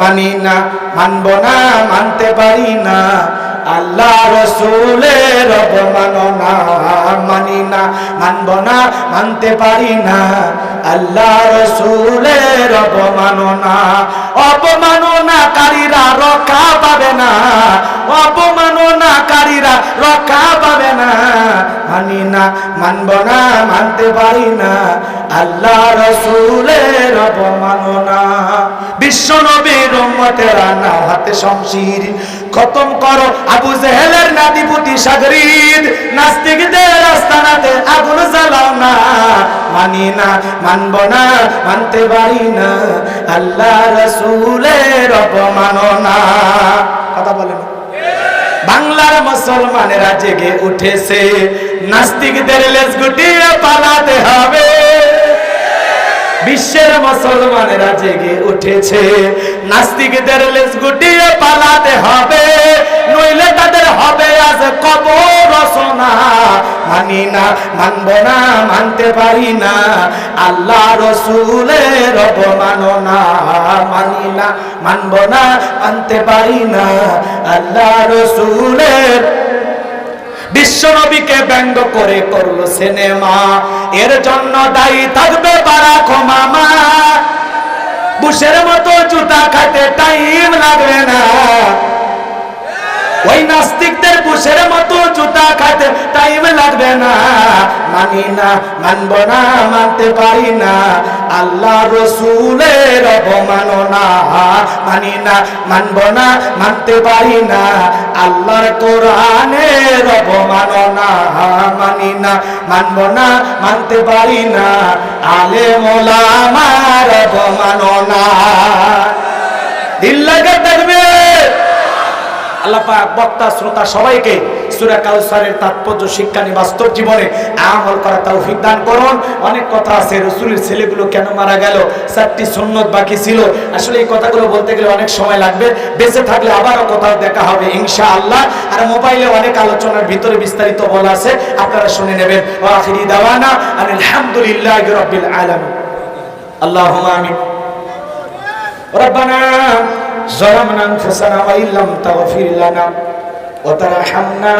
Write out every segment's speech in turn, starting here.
মানি না, মানব না, মানতে পারি না। আল্লাহ রসুলের অবমাননা মানি না, মানব না, মানতে পারি না। আল্লাহ রসুলের অবমাননা অপমাননাকারীরা রক্ষা পাবে না। অপমাননাকারীরা রক্ষা পাবে না। মানি না, মানব না, মানতে পারি না। আল্লাহ রসুলের অবমাননা বিশ্ব নবীর উম্মতেরা না হাতে শমশির। খতম করো আবু জেহেলের নাদিপুতি সাগরিদ নাস্তিকদের আস্তানাতে আগুন জ্বালাও না। মানি না, মানব না, মানতে পারি না। আল্লাহ রসুলের অপমাননা কথা বলে না বাংলার মুসলমানেরা জেগে উঠেছে। নাস্তিকদের লেজ গুটিয়ে পালাতে হবে। বিশ্বের মুসলমানেরা জেগে উঠেছে। নাস্তিকদের লেজ গুটিয়ে পালাতে হবে, নইলে তাদের হবে আজ কবর রচনা। মানি না, মানব না, মানতে পারি না, আল্লাহ রসুলের অবমাননা। মানি না, মানব না, মানতে পারি না, আল্লাহ রসুলের বিশ্বনবীকে ব্যঙ্গ করে করল সিনেমা। এর জন্য দায়ী থাকবে বারাক মামা বুশের মতো জুতা খাইতে টাইম লাগবে না। ওই নাস্তিকদের বুশের মতো জুতা খাইতে টাইম লাগবে না। মানি না, মানব না, মানতে পারি না। আল্লাহ রসুলের অবমাননা। মানি না, মানব না, মানতে পারি না। আল্লাহর কোরআনের অবমাননা। মানি না, মানব না, মানতে পারি না। আলে মোলামার অবমাননা। আল্লাহ পাক বক্তা শ্রোতা সবাইকে সূরা কাউসারের তাৎপর্য শিক্ষা নিয়ে বাস্তব জীবনে আমল করা তৌফিক দান করুন অনেক কথা আছে রসুলের ছেলেগুলো কেন মারা গেল চারটি সুন্নত বাকি ছিল আসলে এই কথাগুলো বলতে গেলে অনেক সময় লাগবে বেঁচে থাকলে আবারও কোথাও দেখা হবে ইনশাআল্লাহ আর মোবাইলে অনেক আলোচনার ভিতরে বিস্তারিত বলা আছে আপনারা শুনে নেবেন ও আখিরি দাওয়ানা আলহামদুলিল্লাহি রাব্বিল আলামিন আল্লাহুম্মা আমিন ربنا ظلمنا انفسنا وان لم تغفر لنا وترحمنا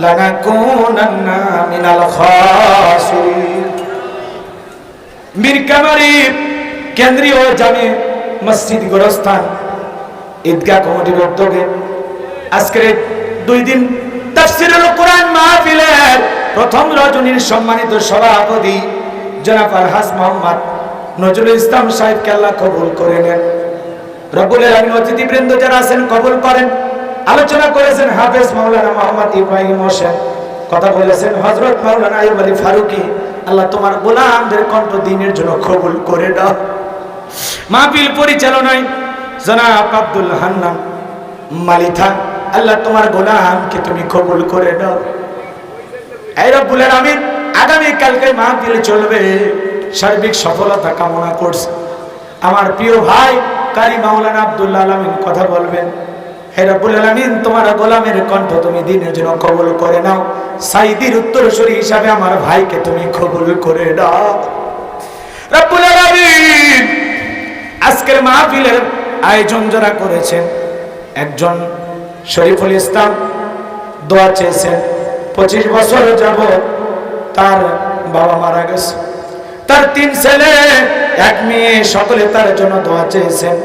لنكونن من الخاسرين মীর কামারি কেন্দ্রীয় জামে মসজিদ গোরস্থান ঈদগাহ কমিটির উদ্যোগে আজকের এই দুই দিন তাফসিরুল কোরআন মাহফিলের প্রথম রজনীর সম্মানিত সভাপতি জনাব আলহাস মোহাম্মদ নজরুল ইসলাম সাহেবকে আল্লাহ কবুল করে নেন রব্বুল আলামিন অতিথিবৃন্দ যারা আছেন, কবুল করেন। আলোচনা করেছেন হাফেজ মাওলানা মোহাম্মদ ইব্রাহিম হোসেন। কথা বলেছেন হযরত মাওলানা আইয়ুব আলী ফারুকী, আল্লাহ তোমার গোলামদের কণ্ঠ দিনের জন্য কবুল করে দাও। মাহফিল পরিচালনায় জনাব আব্দুল হান্নান মালিথা, আল্লাহ তোমার গোলামকে তুমি কবুল করে দাও। এই রব্বুল আলামিন আগামী কালকে মাহফিল চলবে। সার্বিক সফলতা কামনা করছে। আমার প্রিয় ভাই কারি মাওলানা আব্দুল্লাহ আলামিন কথা বলবেন, হে রব্বুল আলামিন, তোমার গোলামের কণ্ঠ তুমি দিনের জন্য কবুল করে নাও। সাইদির উত্তরসূরি হিসাবে আমার ভাইকে তুমি কবুল করে দাও রব্বুল আলামিন, আজকের মাহফিলের আয়োজন যারা করেছেন, একজন শরীফুল ইসলাম দোয়া চেয়েছেন, পঁচিশ বছর যাব তার বাবা মারা গেছে। তার তিন ছেলে এক মেয়ে সকলে তার জন্য দোয়া চেয়েছেন।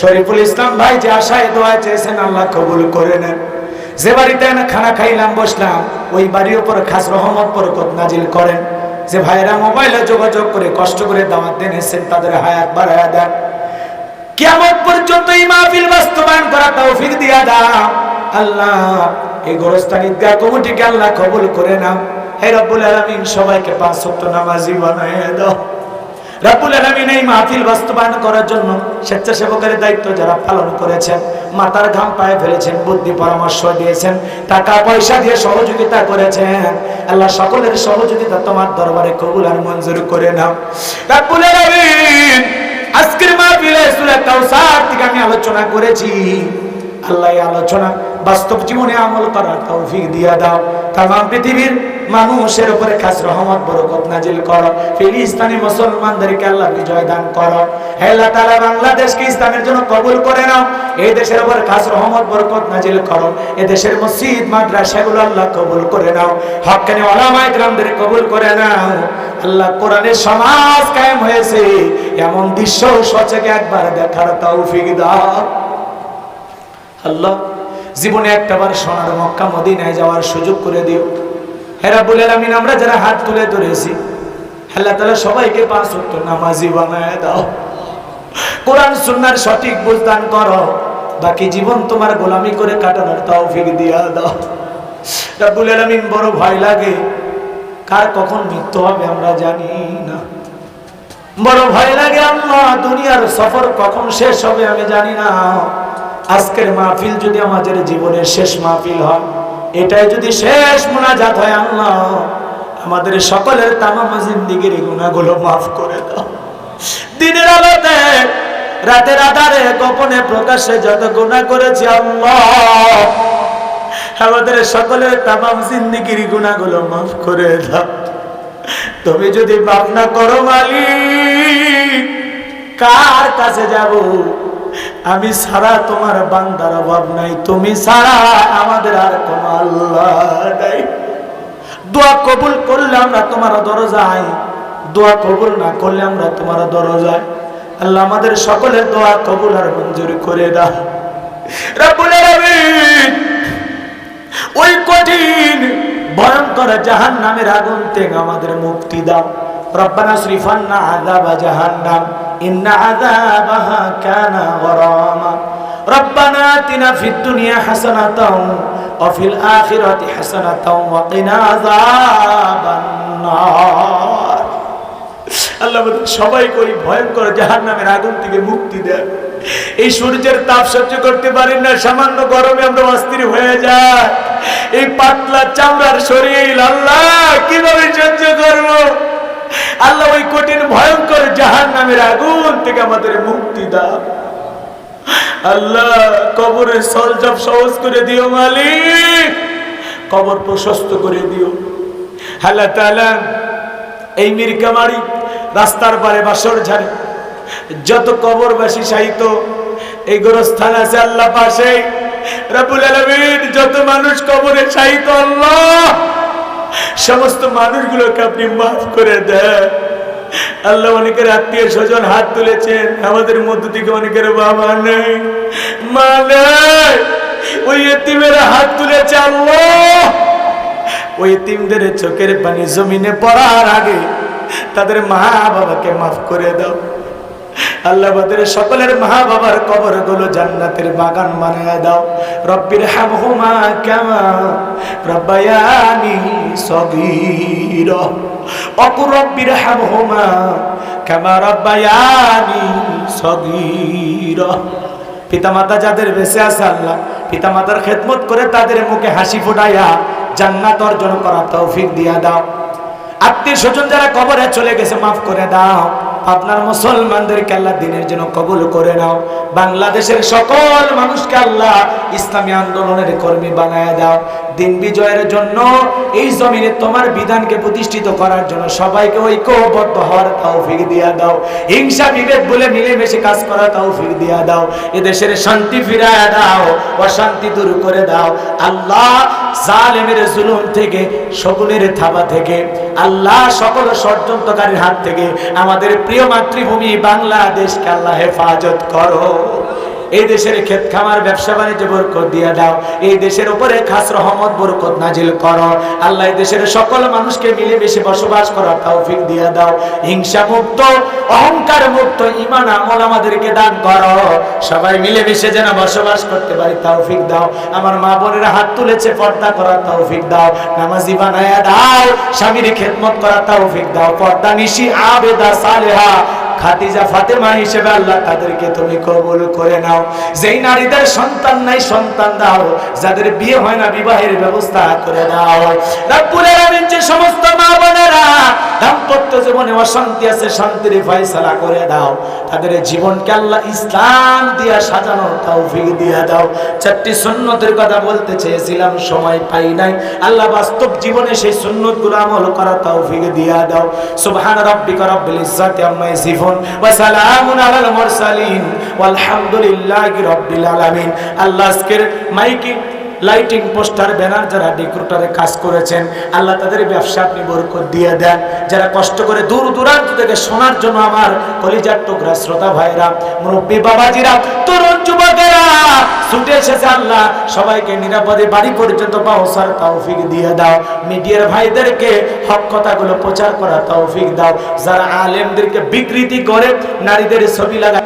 শরীফুল ইসলাম ভাই যে আশায় দোয়া চেয়েছেন, আল্লাহ কবুল করে নেন। যে বাড়িতে খানা খাইলাম, বসলাম, ওই বাড়ির উপর খাস রহমত, বরকত নাজিল করেন। যে ভাইরা মোবাইলে যোগাযোগ করে কষ্ট করে দাওয়াত দেন তাদের হায়াত বাড়ায়া দেন। কিয়ামত পর্যন্ত এই মাহফিল বাস্তবায়ন করা তৌফিক দিয়া দাও। আল্লাহ, এই গোরস্থান ঈদগাহ কমিটিকে আল্লাহ কবুল করে নাও। হে রব্বুল আলামিন, সবাইকে পাঁচ ওয়াক্ত নামাজি বানায় দাও। রব্বুল আলামিন এই মাহফিল বাস্তবায়ন করার জন্য স্বেচ্ছাসেবকের দায়িত্ব যারা পালন করেছেন, মাতার ঘাম পায়ে ফেলেছেন, বুদ্ধি পরামর্শ দিয়েছেন, টাকা পয়সা দিয়ে সহযোগিতা করেছেন। আল্লাহ সকলের সহযোগিতা তোমার দরবারে কবুল আর মঞ্জুর করে নাও। রব্বুল আলামিন, আজকের মাহফিলে সূরা কাউসার থেকে আমি আলোচনা করেছি। আল্লাহ আলোচনা বাস্তব জীবনে আমল করার তৌফিক দিয়া দাও। তাম পৃথিবীর মানুষের উপরে খাস রহমত, বরকত নাজিল করো। ফিলিস্তানি মুসলমানদেরকে আল্লাহ বিজয় দান করো। হে আল্লাহ তাআলা, বাংলাদেশকে ইসলামের জন্য কবুল করে নাও। এই দেশের উপর খাস রহমত, বরকত নাজিল করো। এই দেশের মসজিদ, মাদ্রাসাগুলো আল্লাহ কবুল করে নাও। হক্কানি ওলামায়ে গ্রামদের কবুল করে নাও। আল্লাহ কোরআনের সমাজ কায়েম হয়েছে। এমন দৃশ্য সচকে একবার দেখার তৌফিক দাও। আল্লাহ জীবনে একটাবার সোনার মক্কা মদিনায় যাওয়ার সুযোগ করে দিও। হেরা বলে আমিন আমরা যারা হাত তুলে ধরেছি, আল্লাহ তালা সবাইকে পাঁচ উত্তর নামাজি বানায় দাও। কোরআন, সুন্নার সঠিক বুঝদান করো। বাকি জীবন তোমার গোলামি করে কাটানোর তাও ফির দিয়া দাও। রাব্বুল আলামিন, বড় ভয় লাগে। কার কখন মৃত্যু হবে আমরা জানি না। বড় ভয় লাগে আল্লাহ দুনিয়ার সফর কখন শেষ হবে আমি জানি না। আজকের মাহফিল যদি আমাদের জীবনের শেষ মাহফিল হয়, এটাই যদি শেষ মোনাজাত হয়, আল্লাহ আমাদের সকলের তামাম জিন্দিগির গুণাগুলো মাফ করে দাও। দিনের আলোতে, রাতের আধারে, গোপনে প্রকাশ্যে যত গুণা করেছি, আল্লাহ আমাদের সকলের তামাম জিন্দিগির গুণাগুলো মাফ করে দাও। তুমি যদি মাফ না করো মালিক, কার কাছে যাব? আমি সারা তোমার বান্দার অভাব নাই। তুমি সারা আমাদের আর কোন আল্লাহ নাই। দোয়া কবুল করলে আমরা তোমার দরজায়, দোয়া কবুল না করলে আমরা তোমার দরজায়। আল্লাহ আমাদের সকলের দোয়া কবুল আর মঞ্জুর করে দাও। রব্বুল ওই কঠিন, ভয়ঙ্কর জাহান নামের আগুন থেকে আমাদের মুক্তি দাও। রব্বানা শ্রীফান্না আযাবা জাহান্নাম। দুনিয়া হাসানাতাও ওয়া ফিল আখিরাতি হাসানাতাও ওয়া কিনা আযাবান নার আল্লাহ সবাই করি ভয়ঙ্কর জাহান নামের আগুন থেকে মুক্তি দেয় এই সূর্যের তাপ সহ্য করতে পারি না, সামান্য গরমে আমরা অস্থির হয়ে যায় এই পাতলা চামড়ার শরীর আল্লাহ কীভাবে সহ্য করব? আল্লাহ ওই কঠিন, ভয়ঙ্কর জাহান নামের আগুন থেকে আমাদের মুক্তি দাও। আল্লাহ, কবরের সলজব সহজ করে দিও মালিক। কবর প্রশস্ত করে দিও। আল্লাহ তাআলা, এই মিরকামারি রাস্তার পারে বাসর ঝাড়ে। যত কবরবাসী সাহিত্য এই গোরস্থান আছে আল্লাহ পাশে। রাবুল আলমিন, যত মানুষ কবরে সাহিত্য আল্লাহ সমস্ত মানুষগুলোকে আপনি মাফ করে দেন। আল্লাহ অনেকের আত্মীয় স্বজন হাত তুলেছেন, আমাদের মধ্য থেকে অনেকের বাবা নেই। মা নেই। ওই এতিমের হাত তুলেছে আল্লাহ। ওই তিমদের চোখের পানি জমিনে পড়ার আগে তাদের মা বাবাকে মাফ করে দাও। আল্লাহ বাদের সকলের মা বাবার কবরগুলো জান্নাতের বাগান বানায় দাও। রব্বির হামহুমা কামা রব্বায়ানি সগীর অকুর রব্বির হামহুমা কামা রব্বায়ানি সগীর পিতামাতা যাদের বেঁচে আছে আল্লাহ, পিতামাতার খেদমত করে তাদের মুখে হাসি ফোটাইয়া জান্নাত অর্জন করা তৌফিক দিয়া দাও। আত্মীয় স্বজন যারা কবরে চলে গেছে, মাফ করে দাও। আপনার মুসলমানদেরকে আল্লাহ দিনের জন্য কবুল করে নাও। বাংলাদেশের সকল মানুষকে আল্লাহ ইসলামী আন্দোলনের কর্মী বানায় দাও। দিন বিজয়ের জন্য এই জমিনে তোমার বিধানকে প্রতিষ্ঠিত করার জন্য সবাইকে ঐক্যবদ্ধ হওয়ার তৌফিক দিয়া দাও। হিংসা, বিভেদ বলে মিলেমিশে কাজ করার তৌফিক দিয়া দাও। এদেশের শান্তি ফিরায় দাও, অশান্তি দূর করে দাও। আল্লাহ জালেমের জুলুম থেকে, শকুনের থাবা থেকে, আল্লাহ সকল ষড়যন্ত্রকারীর হাত থেকে আমাদের প্রিয় মাতৃভূমি বাংলাদেশকে আল্লাহ হেফাজত করো। এই দেশের ক্ষেত খামার, ব্যবসা বাণিজ্য বরকত দিয়ে দাও। এই দেশের উপরে খাস রহমত, বরকত নাজিল করো। আল্লাহ দেশের সকল মানুষকে মিলেমিশে বসবাস করার তৌফিক দিয়ে দাও। হিংসা মুক্ত অহংকার মুক্ত ইমান আমল আমাদেরকে দান করো। সবাই মিলেমিশে যেন বসবাস করতে পারি, তৌফিক দাও। আমার মা বোনেরা হাত তুলেছে, পর্দা করার তৌফিক দাও। নামাজি বানায়া দাও, স্বামীর খেদমত করার তৌফিক দাও। পর্দা নিশি, আবেদা, সালেহা খাদিজা ফাতেমা হিসেবে আল্লাহ তাদেরকে তুমি কবুল করে নাও। যেই নারীদের সন্তান নাই, সন্তান দাও। যাদের বিয়ে হয় না, বিবাহের ব্যবস্থা করে দাও। রব্বুল আলামিন যে সমস্ত মা বোনেরা দাম্পত্য জীবনে অশান্তি আছে, শান্তির ফয়সালা করে দাও। তাদের জীবনকে আল্লাহ ইসলাম দিয়া সাজানো তৌফিক দিয়া দাও। চারটি সুন্নতের কথা বলতে চেয়েছিলাম, সময় পাই নাই। আল্লাহ বাস্তব জীবনে সেই সুন্নতগুলো আমল করা তৌফিক দিয়া দাও। সুবহান রাব্বিকা রাব্বিল ইজ্জাতি আম্মা ইয়াসিফুন। ওয়া সালামুন আলাল মুরসালিন। ওয়ালহামদুলিল্লাহি রাব্বিল আলামিন। আল্লাহ আজকের মাইকে লাইটিং পোস্টার, ব্যানার যারা ডেকোরেটরে কাজ করেছেন, আল্লাহ তাদের ব্যবসা আপনি বরকত দিয়ে দেন। যারা কষ্ট করে দূর দূরান্ত থেকে শোনার জন্য আমার কলিজার টুকরা শ্রোতা ভাইরা মুরব্বী বাবাজিরা, তরুণ যুবকেরা, ছুটে এসেছে আল্লাহ, সবাইকে নিরাপদে বাড়ি পর্যন্ত পৌঁছার তৌফিক দিয়ে দাও। মিডিয়ার ভাইদেরকে হক কথাগুলো প্রচার করা তৌফিক দাও। যারা আলেমদেরকে বিকৃতি করে, নারীদের ছবি লাগা